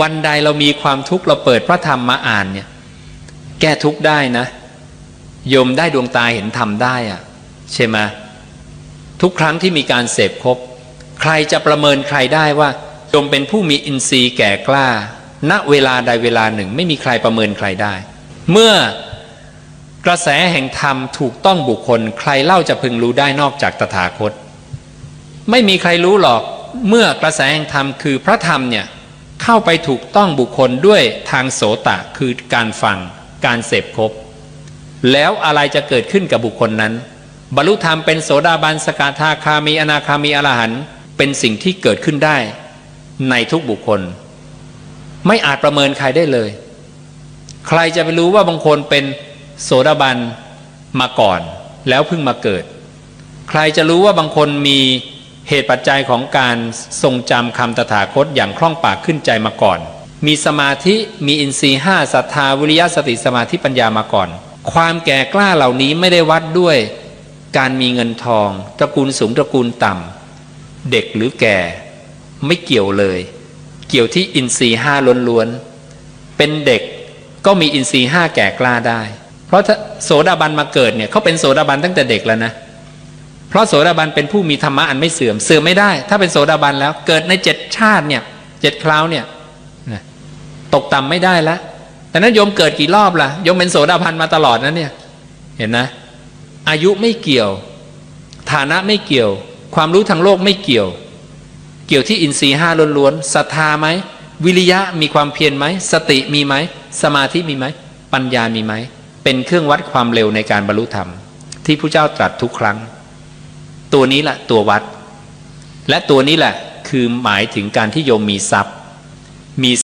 วันใดเรามีความทุกข์เราเปิดพระธรรมมาอ่านเนี่ย แก้ทุกข์ได้นะโยมได้ดวงตาเห็นธรรมได้อะใช่ไหมทุกครั้งที่มีการเสพครบใครจะประเมินใครได้ว่าโยมเป็นผู้มีอินทรีย์แก่กล้า ณเวลาใดเวลาหนึ่ง ไม่มีใครประเมินใครได้ เมื่อกระแสแห่งธรรมถูกต้องบุคคล ใครเล่าจะพึงรู้ได้นอกจากตถาคต ไม่มีใครรู้หรอกเมื่อกระแสแห่งธรรมคือพระธรรมเนี่ย เข้าไปถูกต้องบุคคลด้วยทางโสตะคือการฟังการเสพครบแล้วอะไรจะเกิดขึ้นกับบุคคลนั้น บรรลุธรรมเป็นโสดาบันสกทาคามีอนาคามีอรหันต์เป็นสิ่งที่เกิดขึ้นได้ ในทุกบุคคล ไม่อาจประเมินใครได้เลย ใครจะไปรู้ว่าบางคนเป็นโสดาบันมาก่อน แล้วเพิ่งมาเกิด ใครจะรู้ว่าบางคนมี เหตุปัจจัยของการทรงจำคำตถาคตอย่างคล่องปากขึ้นใจมาก่อน มีสมาธิมีอินทรีย์ห้าศรัทธาวิริยะสติสมาธิปัญญามาก่อน ความแก่กล้าเหล่านี้ไม่ได้วัดด้วย การมีเงินทอง ตระกูลสูงตระกูลต่ำเด็กหรือแก่ ไม่เกี่ยวเลย เกี่ยวที่อินทรีย์ห้าล้วนๆเป็นเด็กก็มีอินทรีย์ห้าแก่กล้าได้ เพราะโสดาบันมาเกิดเนี่ยเขาเป็นโสดาบันตั้งแต่เด็กแล้วนะ เพราะโสดาบันเป็นผู้มีธรรมะอันไม่เสื่อมเสื่อมไม่ได้ ถ้าเป็นโสดาบันแล้วเกิดในเจ็ดชาติเนี่ยเจ็ดคราวเนี่ยตกต่ำไม่ได้แล้วแต่นั้นโยมเกิดกี่รอบล่ะโยมเป็นโสดาบันมาตลอดนะเนี่ย เห็นนะ อายุไม่เกี่ยว ฐานะไม่เกี่ยว ความรู้ทางโลกไม่เกี่ยว เกี่ยวที่อินทรีย์ห้าล้วนๆศรัทธาไหมวิริยะมีความเพียรไหมสติมีไหมสมาธิมีไหมปัญญามีไหมเป็นเครื่องวัดความเร็วในการบรรลุธรรม ที่พระเจ้าตรัสทุกครั้ง ตัวนี้แหละตัววัด และตัวนี้แหละคือหมายถึงการที่โยมมีทรัพย์ มี